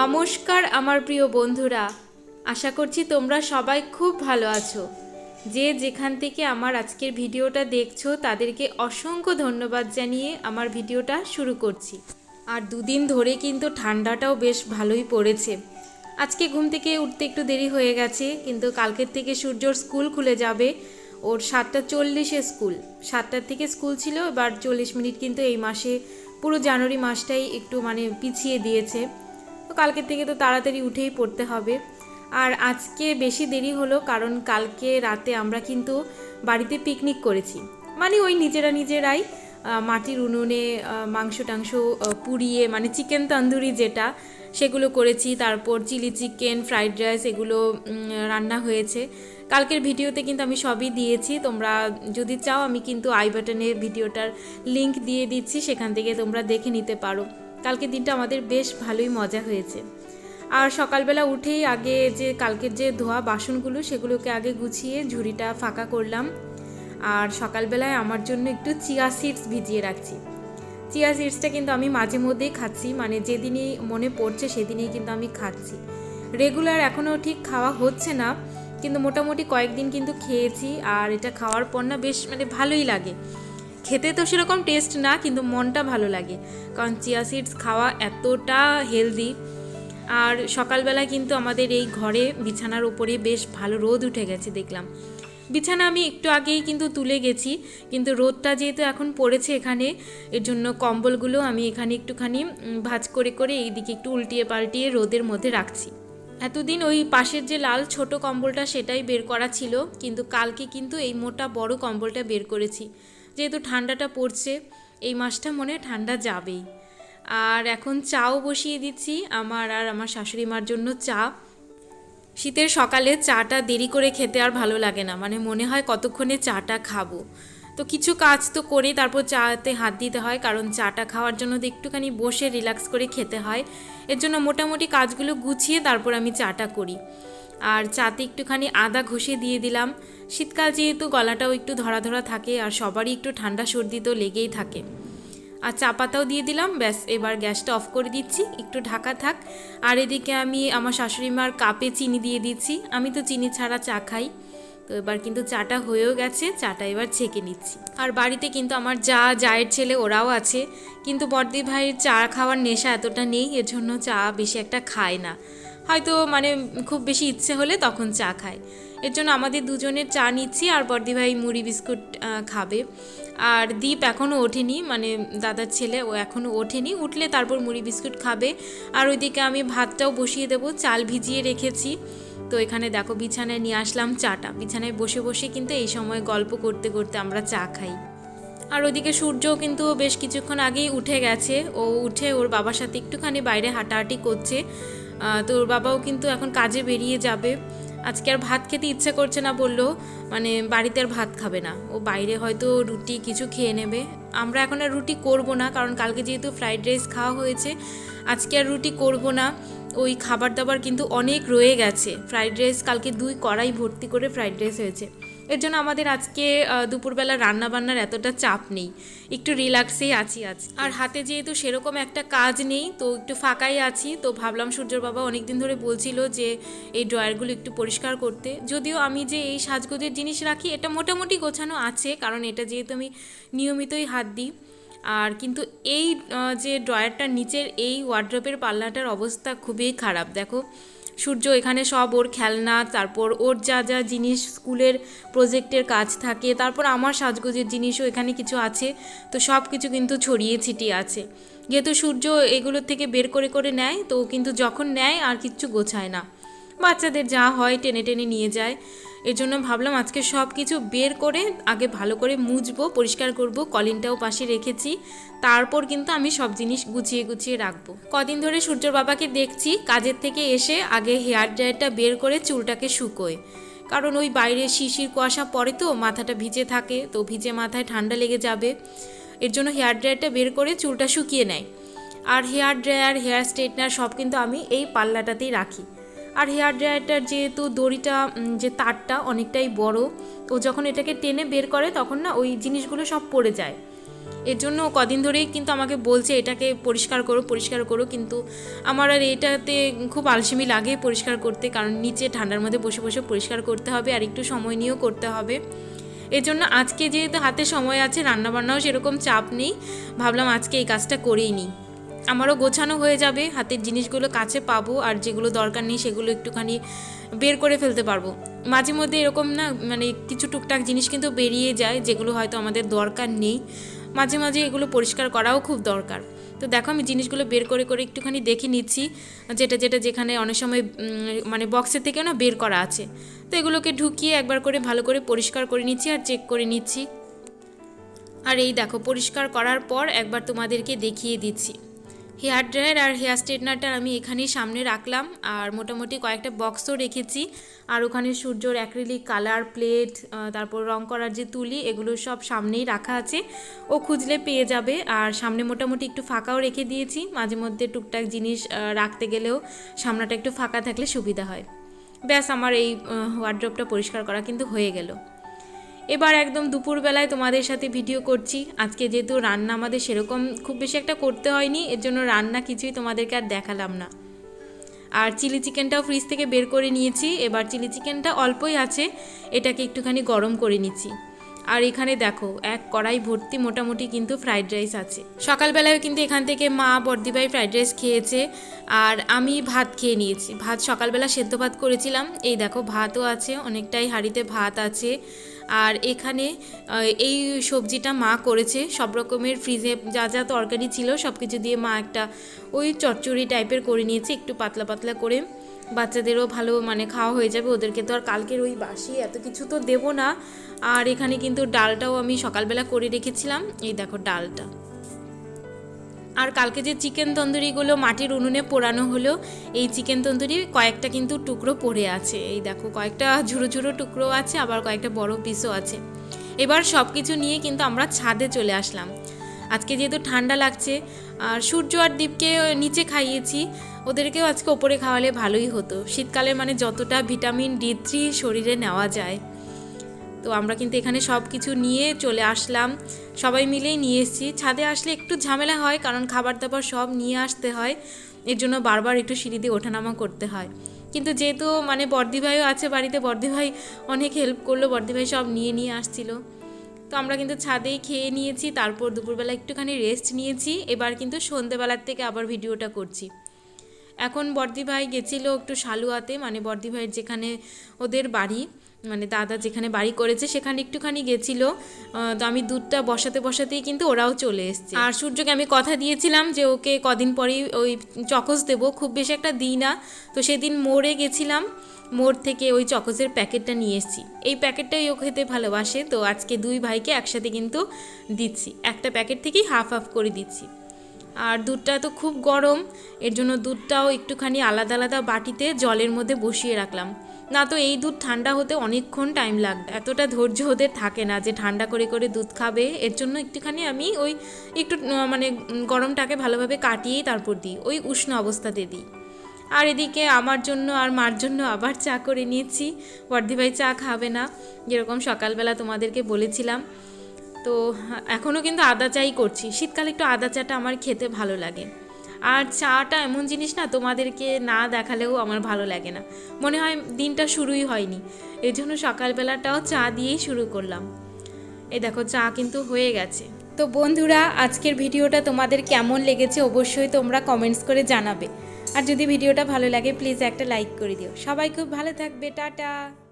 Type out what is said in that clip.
নমস্কার, আমার প্রিয় বন্ধুরা। আশা করছি তোমরা সবাই খুব ভালো আছো। যে যেখান থেকে আমার আজকের ভিডিওটা দেখছ, তাদেরকে অসংখ্য ধন্যবাদ জানিয়ে আমার ভিডিওটা শুরু করছি। আর দুদিন ধরে কিন্তু ঠান্ডাটাও বেশ ভালোই পড়েছে। আজকে ঘুম থেকে উঠতে একটু দেরি হয়ে গেছে, কিন্তু কালকের থেকে সূর্যর স্কুল খুলে যাবে। ওর সাতটা চল্লিশে স্কুল। সাতটার থেকে স্কুল ছিল, এবার চল্লিশ মিনিট কিন্তু এই মাসে, পুরো জানুয়ারি মাসটাই একটু মানে পিছিয়ে দিয়েছে। তো কালকের থেকে তো তাড়াতাড়ি উঠেই পড়তে হবে। আর আজকে বেশি দেরি হলো কারণ কালকে রাতে আমরা কিন্তু বাড়িতে পিকনিক করেছি। মানে ওই নিজেরা নিজেরাই মাটির উনুনে মাংস টাংস পুড়িয়ে মানে চিকেন তন্দুরি যেটা, সেগুলো করেছি। তারপর চিলি চিকেন ফ্রাইড রাইস এগুলো রান্না হয়েছে। কালকের ভিডিওতে কিন্তু আমি সবই দিয়েছি। তোমরা যদি চাও আমি কিন্তু আই বাটনে ভিডিওটার লিংক দিয়ে দিচ্ছি, সেখান থেকে তোমরা দেখে নিতে পারো। কালকের দিনটা আমাদের বেশ ভালোই মজা হয়েছে। আর সকালবেলা উঠেই আগে যে কালকের যে ধোয়া বাসনগুলো, সেগুলোকে আগে গুছিয়ে ঝুড়িটা ফাঁকা করলাম। আর সকালবেলায় আমার জন্য একটু চিয়া সিডস ভিজিয়ে রাখছি। চিয়া সিডসটা কিন্তু আমি মাঝে মধ্যেই খাচ্ছি মানে যেদিনই মনে পড়ছে সেদিনই কিন্তু আমি খাচ্ছি। রেগুলার এখনও ঠিক খাওয়া হচ্ছে না, কিন্তু মোটামুটি কয়েকদিন কিন্তু খেয়েছি, আর এটা খাওয়ার পর না বেশ মানে ভালোই লাগে। খেতে তো সেরকম টেস্ট না, কিন্তু মনটা ভালো লাগে। কারণ চিয়া সিডস খাওয়া এতটা হেলদি আর সকালবেলা কিন্তু আমাদের এই ঘরে বিছানার উপরে বেশ ভালো রোদ উঠে গেছে দেখলাম। বিছানা আমি একটু আগেই কিন্তু তুলে গেছি, কিন্তু রোদটা যেহেতু এখন পড়েছে এখানে, এর জন্য কম্বলগুলো আমি এখানে একটুখানি ভাঁজ করে করে এইদিকে একটু উল্টিয়ে পাল্টিয়ে রোদের মধ্যে রাখছি। এতদিন ওই পাশের যে লাল ছোট কম্বলটা সেটাই বের করা ছিল, কিন্তু কালকে কিন্তু এই মোটা বড় কম্বলটা বের করেছি। যেহেতু ঠান্ডাটা পড়ছে, এই মাসটা মনে ঠান্ডা যাবেই। আর এখন চাও বসিয়ে দিচ্ছি আমার আর আমার শাশুড়ি মার জন্য চা। শীতের সকালে চাটা দেরি করে খেতে আর ভালো লাগে না মানে মনে হয় কতক্ষণে চাটা খাব। তো কিছু কাজ তো করে, তারপর চাতে হাত দিতে হয়, কারণ চাটা খাওয়ার জন্য তো একটুখানি বসে রিল্যাক্স করে খেতে হয়। এর জন্য মোটামুটি কাজগুলো গুছিয়ে তারপর আমি চাটা করি। আর চাতে একটুখানি আদা ঘষে দিয়ে দিলাম। শীতকাল যেহেতু গলাটাও একটু ধরা ধরা থাকে আর সবারই একটু ঠান্ডা সর্দি তো লেগেই থাকে। আর চা পাতাও দিয়ে দিলাম, ব্যাস, এবার গ্যাসটা অফ করে দিচ্ছি, একটু ঢাকা থাক। আর এদিকে আমি আমার শাশুড়ি মার কাপে চিনি দিয়ে দিচ্ছি, আমি তো চিনি ছাড়া চা খাই। তো এবার কিন্তু চাটা হয়েও গেছে, চাটা এবার ছেঁকে নিচ্ছি। আর বাড়িতে কিন্তু আমার যা জায়ের ছেলে ওরাও আছে, কিন্তু বর্দি ভাইয়ের চা খাওয়ার নেশা এতটা নেই এর জন্য চা বেশি একটা খায় না। হয়তো মানে খুব বেশি ইচ্ছে হলে তখন চা খায়। এর জন্য আমাদের দুজনের চা নিচ্ছি আর বর্দি ভাই মুড়ি বিস্কুট খাবে। আর দীপ এখনও ওঠেনি মানে দাদার ছেলে ও এখনও ওঠেনি। উঠলে তারপর মুড়ি বিস্কুট খাবে। আর ওইদিকে আমি ভাতটাও বসিয়ে দেবো, চাল ভিজিয়ে রেখেছি। তো এখানে দেখো বিছানায় নিয়ে আসলাম চাটা। বিছানায় বসে বসে কিন্তু এই সময় গল্প করতে করতে আমরা চা খাই। আর ওদিকে সূর্যও কিন্তু বেশ কিছুক্ষণ আগেই উঠে গেছে। ও উঠে ওর বাবার সাথে একটুখানি বাইরে হাঁটাহাঁটি করছে। আহ, তো ওর বাবাও কিন্তু এখন কাজে বেরিয়ে যাবে। আজকে আর ভাত খেতে ইচ্ছে করছে না বলল মানে বাড়িতে আর ভাত খাবে না। ও বাইরে হয়তো রুটি কিছু খেয়ে নেবে। আমরা এখন আর রুটি করব না কারণ কালকে যেহেতু ফ্রাইড রাইস খাওয়া হয়েছে আজকে আর রুটি করব না। ওই খাবার দাবার কিন্তু অনেক রয়ে গেছে। ফ্রাইড রাইস কালকে দুই কড়াই ভর্তি করে ফ্রাইড রাইস হয়েছে। এর জন্য আমাদের আজকে দুপুরবেলা রান্না বান্নার এতটা চাপ নেই। একটু রিল্যাক্সেই আছি আজ। আর হাতে যেহেতু সেরকম একটা কাজ নেই, তো একটু ফাঁকাই আছি, তো ভাবলাম সূর্যর বাবা অনেকদিন ধরে বলছিল যে এই ড্রয়ারগুলো একটু পরিষ্কার করতে। যদিও আমি যে এই সাজগোজের জিনিস রাখি, এটা মোটামুটি গোছানো আছে, কারণ এটা যেহেতু আমি নিয়মিতই হাত দিই। আর কিন্তু এই যে ড্রয়ারটার নিচের এই ওয়ার্ড্রপের পাল্লাটার অবস্থা খুবই খারাপ, দেখো। সূর্য এখানে সব ওর খেলনা, তারপর ওর যা যা জিনিস স্কুলের প্রজেক্টের কাজ থাকে, তারপর আমার সাজগোজের জিনিসও এখানে কিছু আছে, তো সব কিছু কিন্তু ছড়িয়ে ছিটিয়ে আছে। যেহেতু সূর্য এগুলোর থেকে বের করে করে নেয়, তো কিন্তু যখন নেয় আর কিচ্ছু গোছায় না। বাচ্চাদের যা হয় টেনে টেনে নিয়ে যায়। এর জন্য ভাবলাম আজকে সব কিছু বের করে আগে ভালো করে মুছবো, পরিষ্কার করব, কলিনটাও পাশে রেখেছি। তারপর কিন্তু আমি সব জিনিস গুছিয়ে গুছিয়ে রাখব। কদিন ধরে সূর্যর বাবাকে দেখছি, কাজের থেকে এসে আগে হেয়ার ড্রায়ারটা বের করে চুলটাকে শুকোয়। কারণ ওই বাইরে শিশির কুয়াশা পড়ে তো, মাথাটা ভিজে থাকে, তো ভিজে মাথায় ঠান্ডা লেগে যাবে। এর জন্য হেয়ার ড্রায়ারটা বের করে চুলটা শুকিয়ে নেয়। আর হেয়ার ড্রায়ার, হেয়ার স্ট্রেটনার সব কিন্তু আমি এই পাল্লাটাতেই রাখি। আর হেয়ার ড্রায়ারটার যেহেতু দড়িটা যে তারটা অনেকটাই বড় তো যখন এটাকে টেনে বের করে তখন না ওই জিনিসগুলো সব পড়ে যায়। এর জন্য কদিন ধরেই কিন্তু আমাকে বলছে, এটাকে পরিষ্কার করো পরিষ্কার করো। কিন্তু আমার আর এটাতে খুব আলসেমি লাগে পরিষ্কার করতে, কারণ নিচে ঠান্ডার মধ্যে বসে বসে পরিষ্কার করতে হবে আর একটু সময় নিয়েও করতে হবে। এর জন্য আজকে যেহেতু হাতে সময় আছে, রান্নাবান্নাও সেরকম চাপ নেই, ভাবলাম আজকে এই কাজটা করেই নিই। আমারও গোছানো হয়ে যাবে, হাতের জিনিসগুলো কাছে পাবো আর যেগুলো দরকার নেই সেগুলো একটুখানি বের করে ফেলতে পারব। মাঝে মধ্যে এরকম না মানে কিছু টুকটাক জিনিস কিন্তু বেরিয়ে যায় যেগুলো হয়তো আমাদের দরকার নেই। মাঝে মাঝে এগুলো পরিষ্কার করাও খুব দরকার। তো দেখো আমি জিনিসগুলো বের করে করে একটুখানি দেখে নিচ্ছি, যেটা যেটা যেখানে অনেক সময় মানে বক্সের থেকে না বের করা আছে। তো এগুলোকে ঢুকিয়ে একবার করে ভালো করে পরিষ্কার করে নিচ্ছি আর চেক করে নিচ্ছি। আর এই দেখো পরিষ্কার করার পর একবার তোমাদেরকে দেখিয়ে দিচ্ছি। হেয়ার ড্রায়ার আর হেয়ার স্ট্রেটনারটা আমি এখানেই সামনে রাখলাম। আর মোটামুটি কয়েকটা বক্সও রেখেছি। আর ওখানে সূর্যর অ্যাক্রিলিক কালার, প্লেট তারপর রং করার যে তুলি, এগুলো সব সামনেই রাখা আছে। ও খুঁজলে পেয়ে যাবে। আর সামনে মোটামুটি একটু ফাঁকাও রেখে দিয়েছি। মাঝে মধ্যে টুকটাক জিনিস রাখতে গেলেও সামনাটা একটু ফাঁকা থাকলে সুবিধা হয়। ব্যাস, আমার এই ওয়ার্ড্রপটা পরিষ্কার করা কিন্তু হয়ে গেল। এবার একদম দুপুরবেলায় তোমাদের সাথে ভিডিও করছি। আজকে যেহেতু রান্না আমাদের সেরকম খুব বেশি একটা করতে হয়নি, এর জন্য রান্না কিছুই তোমাদেরকে আর দেখালাম না। আর চিলি চিকেনটাও ফ্রিজ থেকে বের করে নিয়েছি, এবার চিলি চিকেনটা অল্পই আছে, এটাকে একটুখানি গরম করে নিচ্ছি। আর এখানে দেখো, এক কড়াই ভর্তি মোটামুটি কিন্তু ফ্রাইড রাইস আছে। সকালবেলায় কিন্তু এখান থেকে মা বর্দিভাই ফ্রাইড রাইস খেয়েছে, আর আমি ভাত খেয়ে নিয়েছি। ভাত সকালবেলা সেদ্ধ ভাত করেছিলাম, এই দেখো ভাতও আছে, অনেকটাই হাঁড়িতে ভাত আছে। আর এখানে এই সবজিটা মা করেছে। সব রকমের ফ্রিজে যা যা তরকারি ছিল, সব কিছু দিয়ে মা একটা ওই চচ্চড়ি টাইপের করে নিয়েছে, একটু পাতলা পাতলা করে। বাচ্চাদেরও ভালো মানে খাওয়া হয়ে যাবে, ওদেরকে তো আর কালকের ওই বাসি এত কিছু তো দেবো না। আর এখানে কিন্তু ডালটাও আমি সকালবেলা করে রেখেছিলাম। এই দেখো ডালটা। আর কালকে যে চিকেন তন্দুরিগুলো মাটির উনুনে পোড়ানো হলো, এই চিকেন তন্দুরি কয়েকটা কিন্তু টুকরো পড়ে আছে। এই দেখো, কয়েকটা ঝুরো ঝুরো টুকরো আছে, আবার কয়েকটা বড় পিসও আছে। এবার সব কিছু নিয়ে কিন্তু আমরা ছাদে চলে আসলাম। আজকে যেহেতু ঠান্ডা লাগছে, আর সূর্য আর দ্বীপকে নিচে খাইয়েছি, ওদেরকেও আজকে ওপরে খাওয়ালে ভালোই হতো। শীতকালে মানে যতটা ভিটামিন ডি থ্রি শরীরে নেওয়া যায়। তো আমরা কিন্তু এখানে সব কিছু নিয়ে চলে আসলাম। সবাই মিলেই নিয়ে এসেছি। ছাদে আসলে একটু ঝামেলা হয়, কারণ খাবার দাবার সব নিয়ে আসতে হয়। এর জন্য বারবার একটু সিঁড়ি দিয়ে ওঠানামা করতে হয়। কিন্তু যেহেতু মানে বর্দিভাইও আছে বাড়িতে বর্দিভাই অনেক হেল্প করল বর্দিভাই সব নিয়ে নিয়ে আসছিল। তো আমরা কিন্তু ছাদেই খেয়ে নিয়েছি, তারপর দুপুরবেলা একটুখানি রেস্ট নিয়েছি। এবার কিন্তু সন্ধেবেলার থেকে আবার ভিডিওটা করছি। এখন বর্দিভাই গেছিল একটু শালুয়াতে মানে বর্দিভাইয়ের যেখানে ওদের বাড়ি। মানে দাদা যেখানে বাড়ি করেছে সেখানে একটুখানি গেছিল তো আমি দুধটা বসাতে বসাতেই কিন্তু ওরাও চলে এসছে। আর সূর্যকে আমি কথা দিয়েছিলাম যে ওকে কদিন পরেই ওই চকস দেবো, খুব বেশি একটা দিই না। তো সেদিন মোড়ে গেছিলাম, মোড় থেকে ওই চকসের প্যাকেটটা নিয়ে এসেছি। এই প্যাকেটটাই ও খেতে ভালোবাসে, তো আজকে দুই ভাইকে একসাথে কিন্তু দিচ্ছি। একটা প্যাকেট থেকেই হাফ হাফ করে দিচ্ছি। আর দুধটা তো খুব গরম, এর জন্য দুধটাও একটুখানি আলাদা আলাদা বাটিতে জলের মধ্যে বসিয়ে রাখলাম। না তো এই দুধ ঠান্ডা হতে অনেকক্ষণ টাইম লাগবে এতটা ধৈর্য ওদের থাকে না যে ঠান্ডা করে করে দুধ খাবে, এর জন্য একটুখানি আমি ওই একটু মানে গরমটাকে ভালোভাবে কাটিয়েই তারপর দিই, ওই উষ্ণ অবস্থাতে দিই। আর এদিকে আমার জন্য আর মার জন্য আবার চা করে নিয়েছি বর্দিভাই চা খাবে না, যেরকম সকালবেলা তোমাদেরকে বলেছিলাম। তো এখনও কিন্তু আদা চাই করছি। শীতকালে একটু আদা চাটা আমার খেতে ভালো লাগে। আর চাটা এমন জিনিস না, তোমাদেরকে না দেখালেও আমার ভালো লাগে না। মনে হয় দিনটা শুরুই হয়নি। এই জন্য সকালবেলাটাও চা দিয়েই শুরু করলাম। এই দেখো, চা কিন্তু হয়ে গেছে। তো বন্ধুরা, আজকের ভিডিওটা তোমাদের কেমন লেগেছে অবশ্যই তোমরা কমেন্টস করে জানাবে। আর যদি ভিডিওটা ভালো লাগে প্লিজ একটা লাইক করে দিও। সবাই খুব ভালো থাকবে। টাটা!